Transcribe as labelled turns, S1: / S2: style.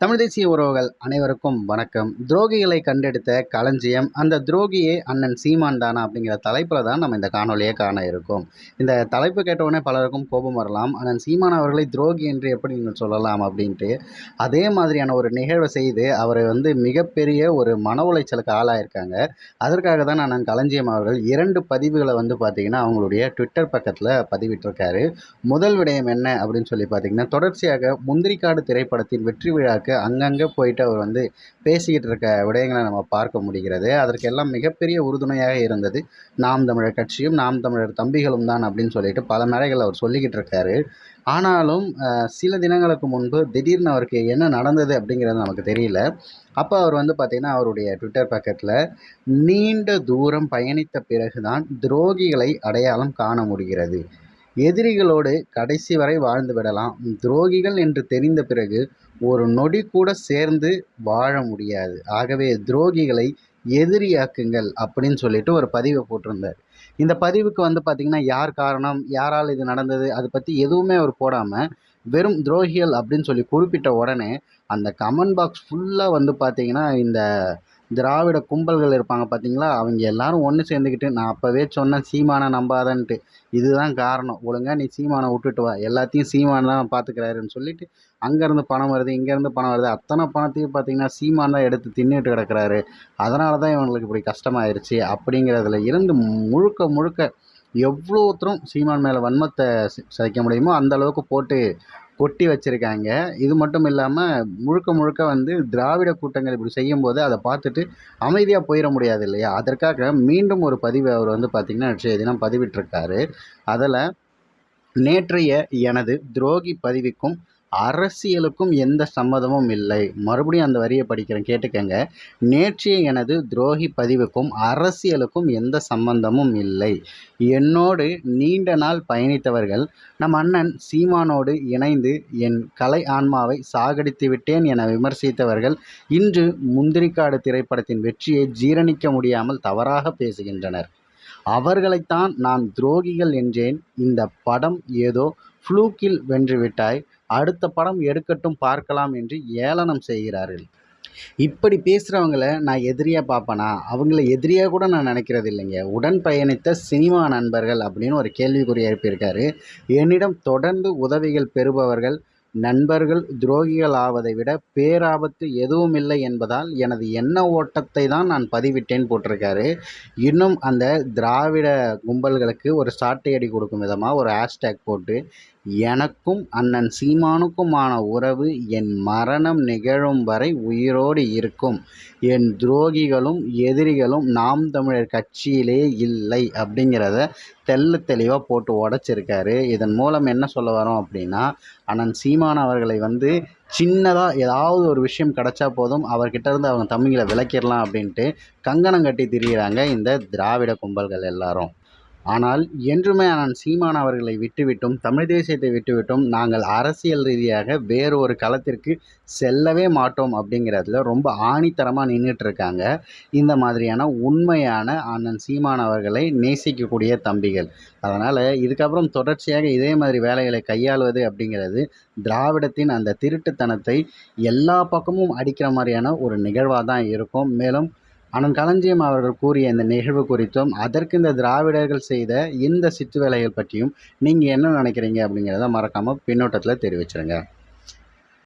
S1: தமிழ் தேசிய உறவுகள் அனைவருக்கும் வணக்கம். துரோகிகளை கண்டெடுத்த களஞ்சியம் அந்த துரோகியே அண்ணன் சீமான் தானா அப்படிங்கிற தலைப்பில் தான் நம்ம இந்த காணொலியை காண இருக்கோம். இந்த தலைப்பு கேட்டவுடனே பலருக்கும் கோபம் வரலாம். அண்ணன் சீமான் அவர்களை துரோகி என்று எப்படி நீங்கள் சொல்லலாம் அப்படின்ட்டு அதே மாதிரியான ஒரு நிகழ்வை செய்து அவரை வந்து மிகப்பெரிய ஒரு மன உளைச்சலுக்கு ஆளாயிருக்காங்க. அதற்காக தான் அண்ணன் களஞ்சியம் அவர்கள் இரண்டு பதிவுகளை வந்து பார்த்திங்கன்னா அவங்களுடைய ட்விட்டர் பக்கத்தில் பதிவிட்டிருக்காரு. முதல் விடயம் என்ன அப்படின்னு சொல்லி பார்த்தீங்கன்னா தொடர்ச்சியாக முந்திரிக்காடு திரைப்படத்தின் வெற்றி விழாக்கு அங்கங்கே போயிட்டு அவர் வந்து பேசிக்கிட்டு இருக்க விடயங்களை நம்ம பார்க்க முடிகிறது. அதற்கெல்லாம் மிகப்பெரிய உறுதுணையாக இருந்தது. நாம் தமிழர் கட்சியும் நாம் தமிழர் தம்பிகளும் தான் அப்படின்னு சொல்லிட்டு பல மேடைகள் அவர் சொல்லிக்கிட்டு இருக்காரு. ஆனாலும் சில தினங்களுக்கு முன்பு திடீர்னு அவருக்கு என்ன நடந்தது அப்படிங்கிறது நமக்கு தெரியல. அப்போ அவர் வந்து பார்த்திங்கன்னா அவருடைய ட்விட்டர் பக்கத்தில் நீண்ட தூரம் பயணித்த பிறகுதான் துரோகிகளை அடையாளம் காண முடிகிறது. எதிரிகளோடு கடைசி வரை வாழ்ந்து விடலாம். துரோகிகள் என்று தெரிந்த பிறகு ஒரு நொடி கூட சேர்ந்து வாழ முடியாது. ஆகவே துரோகிகளை எதிரியாக்குங்கள் அப்படின்னு சொல்லிட்டு ஒரு பதிவை போட்டிருந்தார். இந்த பதிவுக்கு வந்து பார்த்திங்கன்னா யார் காரணம் யாரால் இது நடந்தது அதை பற்றி எதுவுமே அவர் போடாமல் வெறும் துரோகிகள் அப்படின்னு சொல்லி குறிப்பிட்ட உடனே அந்த கமெண்ட் பாக்ஸ் ஃபுல்லாக வந்து பார்த்திங்கன்னா இந்த திராவிட கும்பல்கள் இருப்பாங்க பார்த்தீங்களா அவங்க எல்லாரும் ஒன்று சேர்ந்துக்கிட்டு நான் அப்போவே சொன்னேன் சீமானை நம்பாதன்ட்டு. இதுதான் காரணம். ஒழுங்காக நீ சீமானை விட்டுட்டு வா. எல்லாத்தையும் சீமான் தான் பார்த்துக்கிறாருன்னு சொல்லிட்டு அங்கேருந்து பணம் வருது இங்கேருந்து பணம் வருது. அத்தனை பணத்தையும் பார்த்தீங்கன்னா சீமான் தான் எடுத்து தின்னுட்டு கிடக்குறாரு. அதனால தான் இவங்களுக்கு இப்படி கஷ்டமாயிருச்சு. அப்படிங்கிறதுல இருந்து முழுக்க முழுக்க எவ்வளோத்தரும் சீமான் மேலே வன்மத்தை சி- சிதைக்க முடியுமோ அந்த அளவுக்கு போட்டு கொட்டி வச்சுருக்காங்க. இது மட்டும் இல்லாமல் முழுக்க முழுக்க வந்து திராவிட கூட்டங்கள் இப்படி செய்யும்போது அதை பார்த்துட்டு அமைதியாக போயிட முடியாது இல்லையா? அதற்காக மீண்டும் ஒரு பதிவை அவர் வந்து பார்த்திங்கன்னா நேற்றைய தினம் பதிவிட்டிருக்காரு. அதில் நேற்றைய எனது துரோகி பதிவுக்கும் அரசியலுக்கும் எந்த சம்மதமும் இல்லை. மறுபடியும் அந்த வரியை படிக்கிறேன் கேட்டுக்கங்க. நேற்றைய எனது துரோகி பதிவுக்கும் அரசியலுக்கும் எந்த சம்பந்தமும் இல்லை. என்னோடு நீண்ட நாள் பயணித்தவர்கள் நம் அண்ணன் சீமானோடு இணைந்து என் கலை ஆன்மாவை சாகடித்து விட்டேன் என விமர்சித்தவர்கள் இன்று முந்திரிக்காடு திரைப்படத்தின் வெற்றியை ஜீரணிக்க முடியாமல் தவறாக பேசுகின்றனர். அவர்களைத்தான் நான் துரோகிகள் என்றேன். இந்த படம் ஏதோ ஃப்ளூக்கில் வென்றுவிட்டாய். அடுத்த படம் எடுக்கட்டும் பார்க்கலாம் என்று ஏளனம் செய்கிறார்கள். இப்படி பேசுகிறவங்கள நான் எதிரியாக பார்ப்பேனா? அவங்கள எதிரியாக கூட நான் நினைக்கிறது இல்லைங்க. உடன் பயணித்த சினிமா நண்பர்கள் அப்படின்னு ஒரு கேள்விக்குறி எழுப்பியிருக்காரு. என்னிடம் தொடர்ந்து உதவிகள் பெறுபவர்கள் நண்பர்கள் துரோகிகள் ஆவதை விட பேராபத்து எதுவும் இல்லை என்பதால் எனது எண்ண ஓட்டத்தை தான் நான் பதிவிட்டேன் போட்டிருக்காரு. இன்னும் அந்த திராவிட கும்பல்களுக்கு ஒரு சாட்டை அடி கொடுக்கும் விதமாக ஒரு ஹேஷ்டேக் போட்டு எனக்கும் அண்ணன் சீமானுக்குமான உறவு என் மரணம் நிகழும் வரை உயிரோடு இருக்கும். என் துரோகிகளும் எதிரிகளும் நாம் தமிழர் கட்சியிலே இல்லை அப்படிங்கிறத தெள்ள தெளிவாக போட்டு உடச்சிருக்காரு. இதன் மூலம் என்ன சொல்ல வரோம் அப்படின்னா அண்ணன் சீமான் அவர்களை வந்து சின்னதாக ஏதாவது ஒரு விஷயம் கிடைச்சா போதும் அவர்கிட்ட இருந்து அவங்க தமிழை விளக்கிடலாம் அப்படின்ட்டு கங்கணம் கட்டி திரியிறாங்க இந்த திராவிட கும்பல்கள் எல்லாரும். ஆனால் என்றுமே நான் சீமான் அவர்களை விட்டுவிட்டும் தமிழ் தேசியத்தை விட்டுவிட்டும் நாங்கள் அரசியல் ரீதியாக வேறு ஒரு களத்திற்கு செல்லவே மாட்டோம் அப்படிங்கிறதுல ரொம்ப ஆணித்தரமாக நின்றுட்டு இருக்காங்க இந்த மாதிரியான உண்மையான அண்ணன் சீமான் அவர்களை நேசிக்கக்கூடிய தம்பிகள். அதனால் இதுக்கப்புறம் தொடர்ச்சியாக இதே மாதிரி வேலைகளை கையாளுவது அப்படிங்கிறது திராவிடத்தின் அந்த திருட்டுத்தனத்தை எல்லா பக்கமும் அடிக்கிற மாதிரியான ஒரு நிகழ்வாக தான் இருக்கும். மேலும் அண்ணன் களஞ்சியம் அவர்கள் கூறிய இந்த நிகழ்வு குறித்தும் அதற்கு இந்த திராவிடர்கள் செய்த இந்த சித்து வேலைகள் பற்றியும் நீங்கள் என்ன நினைக்கிறீங்க? அப்படிங்கிறத மறக்காமல் பின்னோட்டத்தில் தெரிவிச்சிருங்க.